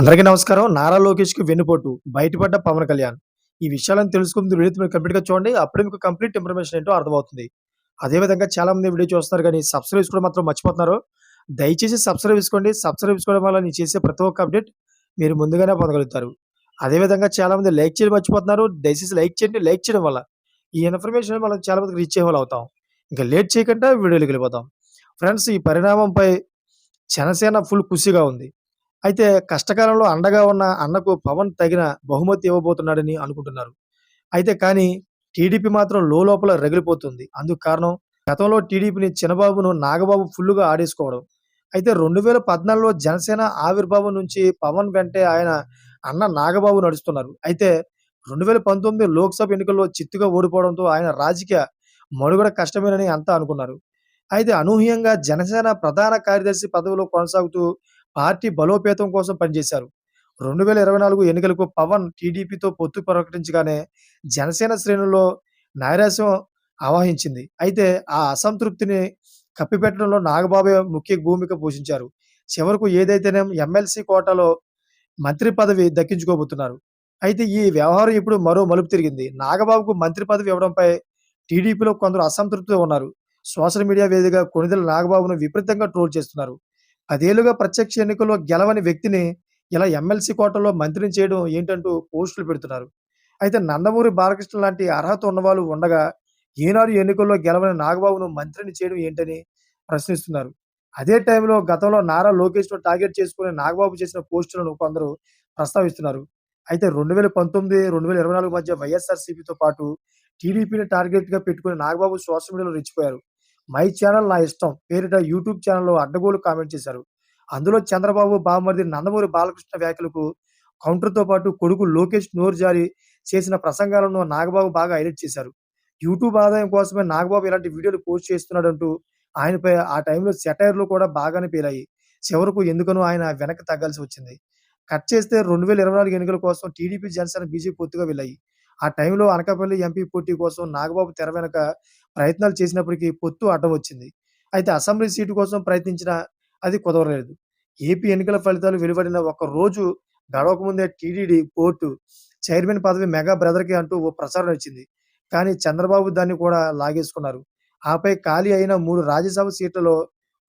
అందరికీ నమస్కారం. నారా లోకేష్‌కి వెన్నుపోటు బయటపడ్డ పవన్ కళ్యాణ్. ఈ విషయాలను తెలుసుకుంది వీడియో మీరు కంప్లీట్‌గా చూడండి. అప్పుడే మీకు కంప్లీట్ ఇన్ఫర్మేషన్ ఏంటో అర్థమవుతుంది. అదే విధంగా చాలామంది వీడియో చూస్తున్నారు కానీ సబ్స్క్రైబ్ కూడా మాత్రం మర్చిపోతున్నారు. దయచేసి సబ్స్క్రైబ్ చేసుకోండి. సబ్స్క్రైబ్ చేసుకోవడం వల్ల నేను చేసే ప్రతి ఒక్క అప్డేట్ మీరు ముందుగానే పొందగలుగుతారు. అదే విధంగా చాలామంది లైక్ చేయడం మర్చిపోతున్నారు. దయచేసి లైక్ చేయండి. లైక్ చేయడం వల్ల ఈ ఇన్ఫర్మేషన్ మనం చాలా మందికి రీచ్ అయ్యేవాళ్ళు అవుతాం. ఇంకా లేట్ చేయకుండా వీడియోలోకి వెళ్ళిపోతాం ఫ్రెండ్స్ ఈ పరిణామంపై జనసేన ఫుల్ ఖుషిగా ఉంది. అయితే కష్టకాలంలో అండగా ఉన్న అన్నకు పవన్ తగిన బహుమతి ఇవ్వబోతున్నాడని అనుకుంటున్నారు. అయితే కానీ టీడీపీ మాత్రం లోలోపల రగిలిపోతుంది. అందుకు కారణం గతంలో టీడీపీని చిన్నబాబును నాగబాబు ఫుల్లుగా ఆడేసుకోవడం. అయితే 2014లో జనసేన ఆవిర్భావం నుంచి పవన్ వెంటే ఆయన అన్న నాగబాబు నడుస్తున్నారు. అయితే 2019 లోక్‌సభ ఎన్నికల్లో చిత్తుగా ఓడిపోవడంతో ఆయన రాజకీయ మనుగడ కష్టమేనని అంతా అనుకున్నారు. అయితే అనూహ్యంగా జనసేన ప్రధాన కార్యదర్శి పదవిలో కొనసాగుతూ పార్టీ బలోపేతం కోసం పనిచేశారు. 2024 ఎన్నికలకు పవన్ టీడీపీతో పొత్తు ప్రకటించగానే జనసేన శ్రేణుల్లో నైరాశ్యం ఆవహించింది. అయితే ఆ అసంతృప్తిని కప్పిపెట్టడంలో నాగబాబు ముఖ్య భూమిక పోషించారు. చివరకు ఏదైతేనే ఎమ్మెల్సీ కోటాలో మంత్రి పదవి దక్కించుకోబోతున్నారు. అయితే ఈ వ్యవహారం ఇప్పుడు మరో మలుపు తిరిగింది. నాగబాబుకు మంత్రి పదవి ఇవ్వడంపై టీడీపీలో కొందరు అసంతృప్తితో ఉన్నారు. సోషల్ మీడియా వేదికగా కొణిదెల నాగబాబును విపరీతంగా ట్రోల్ చేస్తున్నారు. పదేళ్ళుగా ప్రత్యక్ష ఎన్నికల్లో గెలవని వ్యక్తిని ఇలా ఎమ్మెల్సీ కోటలో మంత్రిని చేయడం ఏంటంటూ పోస్టులు పెడుతున్నారు. అయితే నందమూరి బాలకృష్ణ లాంటి అర్హత ఉన్నవాళ్ళు ఉండగా ఈనాడు ఎన్నికల్లో గెలవని నాగబాబును మంత్రిని చేయడం ఏంటని ప్రశ్నిస్తున్నారు. అదే టైంలో గతంలో నారా లోకేష్‌ను టార్గెట్ చేసుకుని నాగబాబు చేసిన పోస్టులను కొందరు ప్రస్తావిస్తున్నారు. అయితే 2019, 2024 మధ్య వైఎస్ఆర్‌సీపీతో పాటు టీడీపీని టార్గెట్‌గా పెట్టుకుని నాగబాబు సోషల్ మీడియాలో రెచ్చిపోయారు. మై ఛానల్ నా ఇష్టం పేరిట యూట్యూబ్ ఛానల్లో అడ్డగోలు కామెంట్ చేశారు. అందులో చంద్రబాబు బావమరిది నందమూరి బాలకృష్ణ వ్యాఖ్యలకు కౌంటర్‌తో పాటు కొడుకు లోకేష్ నోరు జారీ చేసిన ప్రసంగాలను నాగబాబు బాగా హైలైట్ చేశారు. యూట్యూబ్ ఆదాయం కోసమే నాగబాబు ఇలాంటి వీడియోలు పోస్ట్ చేస్తున్నాడంటూ ఆయనపై ఆ టైంలో సెటైర్‌లు కూడా బాగానే పేలాయి. చివరకు ఎందుకనో ఆయన వెనక్కి తగ్గాల్సి వచ్చింది. కట్ చేస్తే 2024 ఎన్నికల కోసం టీడీపీ, జనసేన, బీజేపీ పొత్తుగా వెళ్ళాయి ఆ టైంలో అనకాపల్లి ఎంపీ పోటీ కోసం నాగబాబు తెర వెనుక ప్రయత్నాలు చేసినప్పటికీ పొత్తు అడ్డం వచ్చింది. అయితే అసెంబ్లీ సీటు కోసం ప్రయత్నించినా అది కుదరలేదు. ఏపీ ఎన్నికల ఫలితాలు వెలువడిన ఒక రోజు గడవకముందే టీటీడీ బోర్డు చైర్మన్ పదవి మెగా బ్రదర్కి అంటూ ఓ ప్రచారం ఇచ్చింది. కానీ చంద్రబాబు దాన్ని కూడా లాగేసుకున్నారు. ఆపై ఖాళీ అయిన మూడు రాజ్యసభ సీట్లలో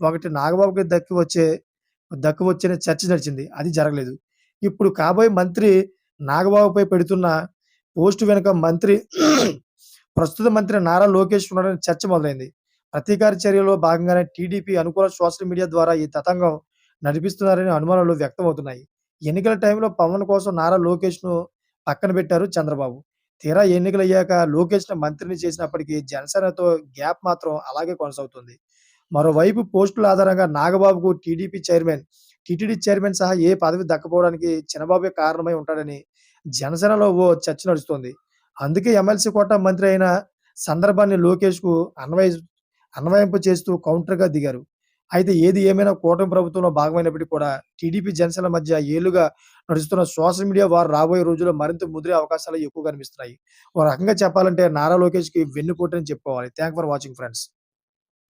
ఒకటి నాగబాబుకి దక్కి వచ్చే దక్కవచ్చనే చర్చ నడిచింది. అది జరగలేదు. ఇప్పుడు కాబోయే మంత్రి నాగబాబుపై పెడుతున్న పోస్టు వెనుక మంత్రి ప్రస్తుత మంత్రి నారా లోకేష్ ఉన్నాడని చర్చ మొదలైంది. ప్రతీకార చర్యలో భాగంగానే టీడీపీ అనుకూల సోషల్ మీడియా ద్వారా ఈ తతంగం నడిపిస్తున్నారనే అనుమానాలు వ్యక్తమవుతున్నాయి. ఎన్నికల టైంలో పవన్ కోసం నారా లోకేష్‌ను పక్కన పెట్టారు చంద్రబాబు. తీరా ఎన్నికలయ్యాక లోకేష్‌ని మంత్రిని చేసినప్పటికీ జనసేనతో గ్యాప్ మాత్రం అలాగే కొనసాగుతుంది. మరోవైపు పోస్టుల ఆధారంగా నాగబాబుకు టీడీపీ చైర్మన్, టీటీడీ చైర్మన్ సహా ఏ పదవి దక్కపోవడానికి చిన్నబాబే కారణమై ఉంటాడని జనసేనలో ఓ చర్చ నడుస్తోంది. అందుకే ఎమ్మెల్సీ కోట మంత్రి అయిన సందర్భాన్ని లోకేష్‌కు అన్వయ అన్వయింపు చేస్తూ కౌంటర్‌గా దిగారు. అయితే ఏది ఏమైనా కూటమి ప్రభుత్వంలో భాగమైనప్పటికీ కూడా టీడీపీ, జనసేన మధ్య ఏళ్ళుగా నడుస్తున్న సోషల్ మీడియా వారు రాబోయే రోజుల్లో మరింత ముదిరే అవకాశాలు ఎక్కువ కనిపిస్తున్నాయి. ఓ రకంగా చెప్పాలంటే నారా లోకేష్‌కి వెన్నుపోటని చెప్పుకోవాలి. Thank for watching friends.